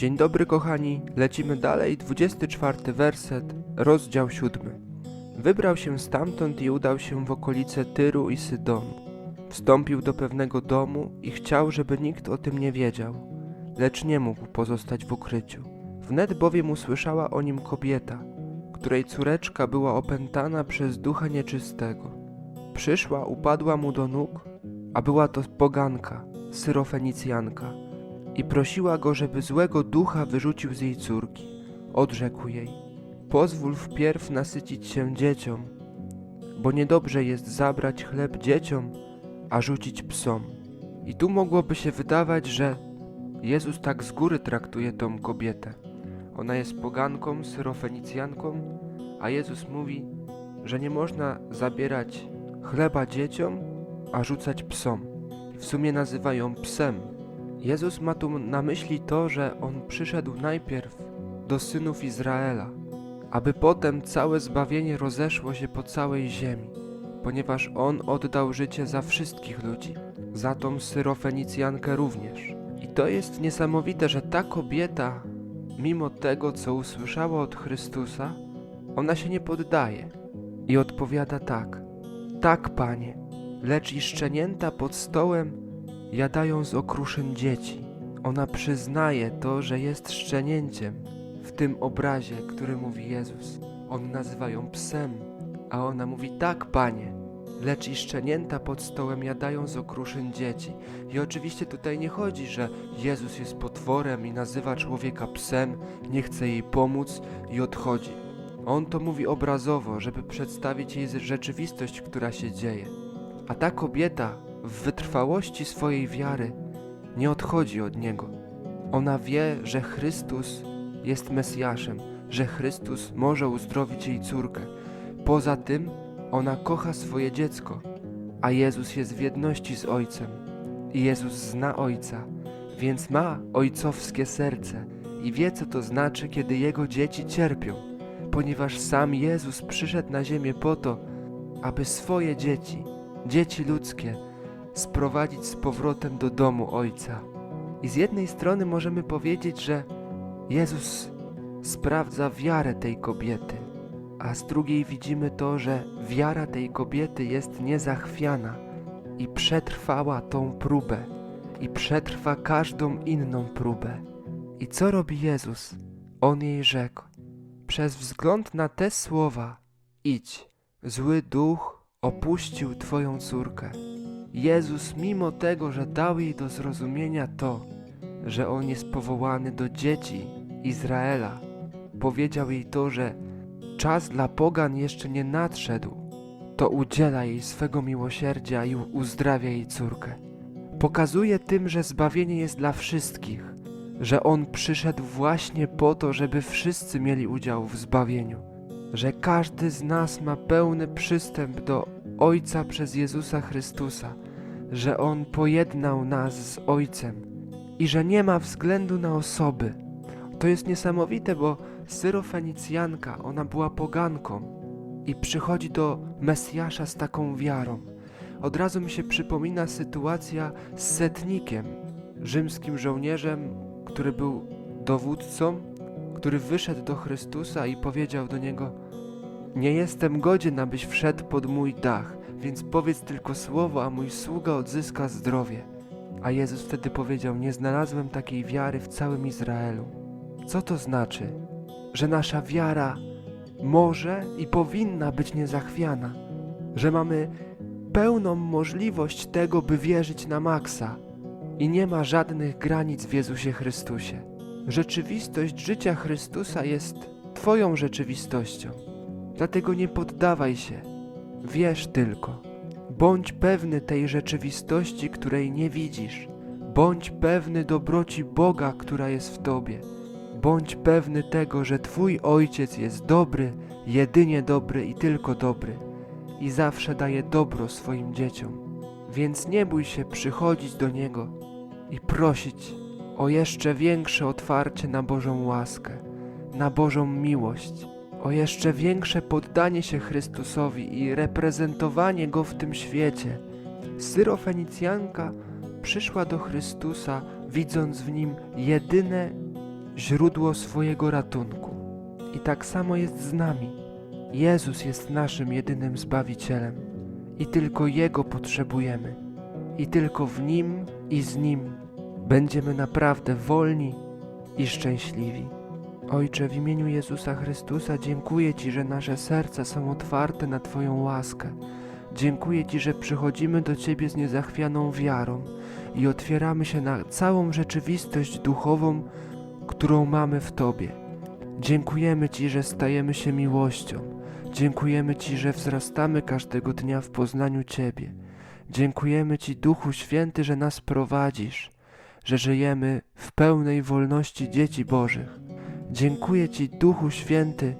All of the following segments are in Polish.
Dzień dobry kochani, lecimy dalej, 24 werset, rozdział 7. Wybrał się stamtąd i udał się w okolice Tyru i Sydonu. Wstąpił do pewnego domu i chciał, żeby nikt o tym nie wiedział, lecz nie mógł pozostać w ukryciu. Wnet bowiem usłyszała o nim kobieta, której córeczka była opętana przez ducha nieczystego. Przyszła, upadła mu do nóg, a była to poganka, syrofenicjanka i prosiła go, żeby złego ducha wyrzucił z jej córki. Odrzekł jej: Pozwól wpierw nasycić się dzieciom, bo niedobrze jest zabrać chleb dzieciom, a rzucić psom. I tu mogłoby się wydawać, że Jezus tak z góry traktuje tą kobietę. Ona jest poganką, syrofenicjanką, a Jezus mówi, że nie można zabierać chleba dzieciom, a rzucać psom. W sumie nazywa ją psem, Jezus ma tu na myśli to, że On przyszedł najpierw do synów Izraela, aby potem całe zbawienie rozeszło się po całej ziemi, ponieważ On oddał życie za wszystkich ludzi, za tą syrofenicjankę również. I to jest niesamowite, że ta kobieta, mimo tego, co usłyszała od Chrystusa, ona się nie poddaje i odpowiada tak: Tak, panie, lecz i szczenięta pod stołem jadają z okruszyn dzieci. Ona przyznaje to, że jest szczenięciem w tym obrazie, który mówi Jezus. On nazywa ją psem, a ona mówi tak, panie. Lecz i szczenięta pod stołem jadają z okruszyn dzieci. I oczywiście tutaj nie chodzi, że Jezus jest potworem i nazywa człowieka psem, nie chce jej pomóc i odchodzi. On to mówi obrazowo, żeby przedstawić jej rzeczywistość, która się dzieje. A ta kobieta w wytrwałości swojej wiary nie odchodzi od Niego. Ona wie, że Chrystus jest Mesjaszem, że Chrystus może uzdrowić jej córkę. Poza tym ona kocha swoje dziecko, a Jezus jest w jedności z Ojcem. I Jezus zna Ojca, więc ma ojcowskie serce i wie, co to znaczy, kiedy Jego dzieci cierpią, ponieważ sam Jezus przyszedł na ziemię po to, aby swoje dzieci, dzieci ludzkie, sprowadzić z powrotem do domu Ojca. I z jednej strony możemy powiedzieć, że Jezus sprawdza wiarę tej kobiety, a z drugiej widzimy to, że wiara tej kobiety jest niezachwiana i przetrwała tą próbę i przetrwa każdą inną próbę. I co robi Jezus? On jej rzekł: Przez wzgląd na te słowa idź, zły duch opuścił Twoją córkę. Jezus, mimo tego, że dał jej do zrozumienia to, że on jest powołany do dzieci Izraela, powiedział jej to, że czas dla pogan jeszcze nie nadszedł, to udziela jej swego miłosierdzia i uzdrawia jej córkę. Pokazuje tym, że zbawienie jest dla wszystkich, że on przyszedł właśnie po to, żeby wszyscy mieli udział w zbawieniu, że każdy z nas ma pełny przystęp do Ojca przez Jezusa Chrystusa, że On pojednał nas z Ojcem i że nie ma względu na osoby. To jest niesamowite, bo Syrofenicjanka, ona była poganką i przychodzi do Mesjasza z taką wiarą. Od razu mi się przypomina sytuacja z setnikiem, rzymskim żołnierzem, który był dowódcą, który wyszedł do Chrystusa i powiedział do niego: nie jestem godzien, abyś wszedł pod mój dach, więc powiedz tylko słowo, a mój sługa odzyska zdrowie. A Jezus wtedy powiedział: Nie znalazłem takiej wiary w całym Izraelu. Co to znaczy? Że nasza wiara może i powinna być niezachwiana, że mamy pełną możliwość tego, by wierzyć na maksa i nie ma żadnych granic w Jezusie Chrystusie. Rzeczywistość życia Chrystusa jest Twoją rzeczywistością. Dlatego nie poddawaj się, wierz tylko. Bądź pewny tej rzeczywistości, której nie widzisz. Bądź pewny dobroci Boga, która jest w Tobie. Bądź pewny tego, że Twój Ojciec jest dobry, jedynie dobry i tylko dobry i zawsze daje dobro swoim dzieciom. Więc nie bój się przychodzić do Niego i prosić o jeszcze większe otwarcie na Bożą łaskę, na Bożą miłość o jeszcze większe poddanie się Chrystusowi i reprezentowanie Go w tym świecie. Syrofenicjanka przyszła do Chrystusa, widząc w Nim jedyne źródło swojego ratunku. I tak samo jest z nami. Jezus jest naszym jedynym Zbawicielem i tylko Jego potrzebujemy. I tylko w Nim i z Nim będziemy naprawdę wolni i szczęśliwi. Ojcze, w imieniu Jezusa Chrystusa dziękuję Ci, że nasze serca są otwarte na Twoją łaskę. Dziękuję Ci, że przychodzimy do Ciebie z niezachwianą wiarą i otwieramy się na całą rzeczywistość duchową, którą mamy w Tobie. Dziękujemy Ci, że stajemy się miłością. Dziękujemy Ci, że wzrastamy każdego dnia w poznaniu Ciebie. Dziękujemy Ci, Duchu Święty, że nas prowadzisz, że żyjemy w pełnej wolności dzieci Bożych. Dziękuję Ci, Duchu Święty,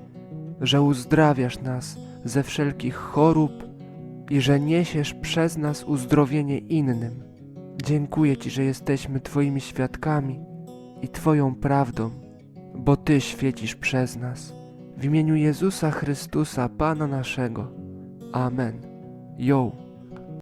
że uzdrawiasz nas ze wszelkich chorób i że niesiesz przez nas uzdrowienie innym. Dziękuję Ci, że jesteśmy Twoimi świadkami i Twoją prawdą, bo Ty świecisz przez nas. W imieniu Jezusa Chrystusa, Pana naszego. Amen. Yo.